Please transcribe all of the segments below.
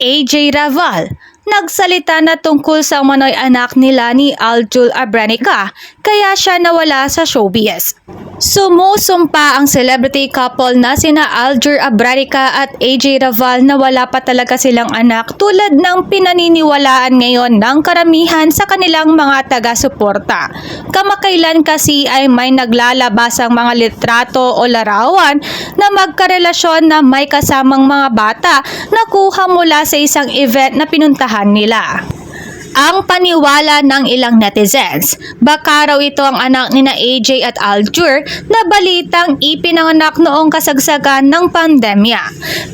AJ Raval, nagsalita na tungkol sa umano'y anak nila ni Aljul Abrenica kaya siya nawala sa showbiz. Sumusumpa ang celebrity couple na sina Aljur Abrenica at AJ Raval na wala pa talaga silang anak tulad ng pinaniniwalaan ngayon ng karamihan sa kanilang mga taga-suporta. Kamakailan kasi ay may naglalabasang mga litrato o larawan na magkarelasyon na may kasamang mga bata na kuha mula sa isang event na pinuntahan nila. Ang paniwala ng ilang netizens, baka raw ito ang anak ni na AJ at Aljur na balitang ipinanganak noong kasagsagan ng pandemya.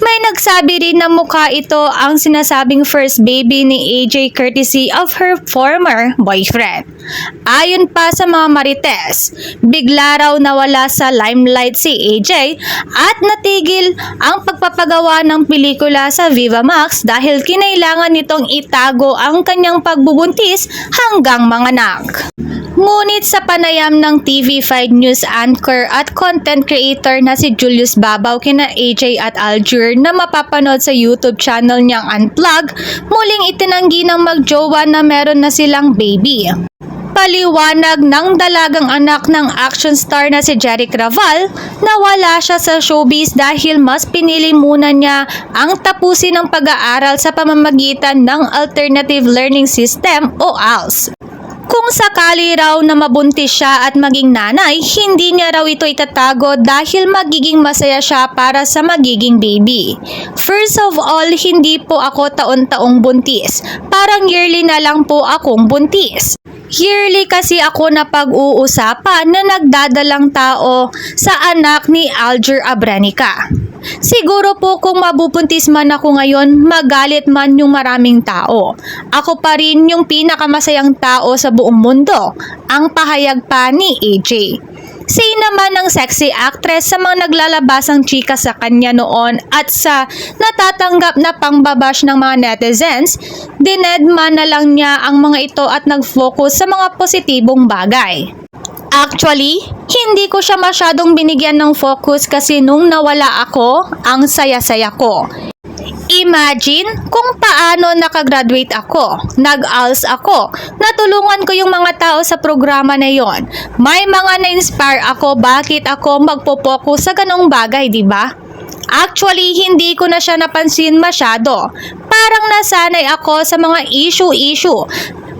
May nagsabi rin na mukha ito ang sinasabing first baby ni AJ courtesy of her former boyfriend. Ayon pa sa mga marites, bigla raw nawala sa limelight si AJ at natigil ang pagpapagawa ng pelikula sa Viva Max dahil kinailangan nitong itago ang kanyang pagbubuntis hanggang manganak. Ngunit sa panayam ng TV5 News anchor at content creator na si Julius Babaw kina AJ at Aljur na mapapanood sa YouTube channel niyang Unplug, muling itinanggi ng magjowa na meron na silang baby. Paliwanag ng dalagang anak ng action star na si Jeric Raval na wala siya sa showbiz dahil mas pinili muna niya ang tapusin ng pag-aaral sa pamamagitan ng Alternative Learning System o ALS. Kung sakali raw na mabuntis siya at maging nanay, hindi niya raw ito itatago dahil magiging masaya siya para sa magiging baby. First of all, hindi po ako taon-taong buntis. Parang yearly na lang po akong buntis. Yearly kasi ako na pag-uusapan na nagdadalang tao sa anak ni Alger Abrenica. Siguro po kung mabubuntis man ako ngayon, magalit man yung maraming tao. Ako pa rin yung pinakamasayang tao sa buong mundo, ang pahayag pa ni AJ. Say naman ng sexy actress sa mga naglalabasang chika sa kanya noon at sa natatanggap na pangbabash ng mga netizens, dinedma na lang niya ang mga ito at nag-focus sa mga positibong bagay. Actually, hindi ko siya masyadong binigyan ng focus kasi nung nawala ako, ang saya-saya ko. Imagine kung paano nakagraduate ako, nag-ALS ako, natulungan ko yung mga tao sa programa na yon. May mga na-inspire ako bakit ako magpo-focus sa ganong bagay, di ba? Actually, hindi ko na siya napansin masyado. Parang nasanay ako sa mga issue-issue.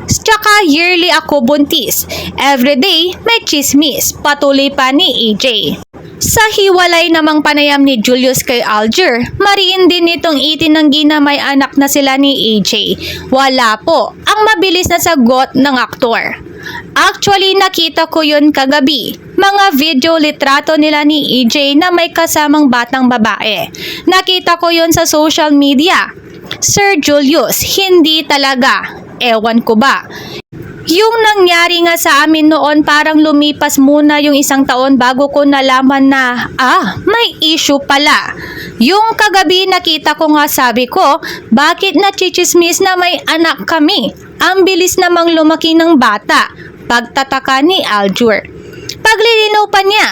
Tsaka yearly ako buntis. Everyday may chismis. Patuloy pa ni AJ. Sa hiwalay namang panayam ni Julius kay Alger, mariin din itong itinanggi na may anak na sila ni AJ. Wala po, ang mabilis na sagot ng aktor. Actually, nakita ko yun kagabi. Mga video litrato nila ni EJ na may kasamang batang babae. Nakita ko yun sa social media. Sir Julius, hindi talaga. Ewan ko ba. Yung nangyari nga sa amin noon parang lumipas muna yung isang taon bago ko nalaman na, ah, may issue pala. Yung kagabi nakita ko nga sabi ko, bakit nachichismis na may anak kami? Ang bilis namang lumaki ng bata. Pagtataka ni Aljur. Paglilinaw pa niya,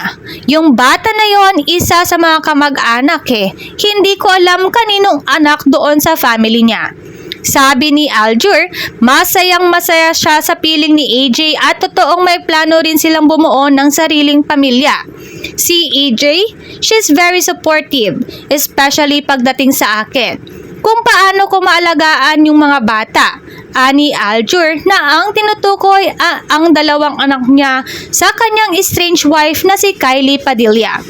yung bata na yon isa sa mga kamag-anak eh. Hindi ko alam kaninong anak doon sa family niya. Sabi ni Aljur, masayang masaya siya sa piling ni AJ at totoong may plano rin silang bumuo ng sariling pamilya. Si AJ, she's very supportive, especially pagdating sa akin. Kung paano ko maalagaan yung mga bata. Ani Aljur na ang tinutukoy ang dalawang anak niya sa kanyang estranged wife na si Kylie Padilla.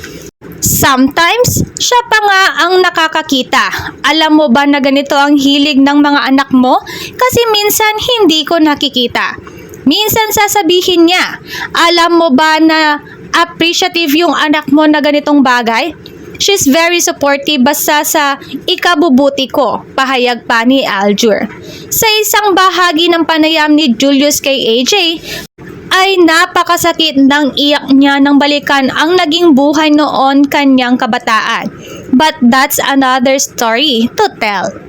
Sometimes, siya pa nga ang nakakakita. Alam mo ba na ganito ang hilig ng mga anak mo? Kasi minsan hindi ko nakikita. Minsan sasabihin niya, alam mo ba na appreciative yung anak mo na ganitong bagay? She's very supportive basta sa ikabubuti ko, pahayag pa ni Aljur. Sa isang bahagi ng panayam ni Julius kay AJ, ay napakasakit ng iyak niya nang balikan ang naging buhay noon kanyang kabataan. But that's another story to tell.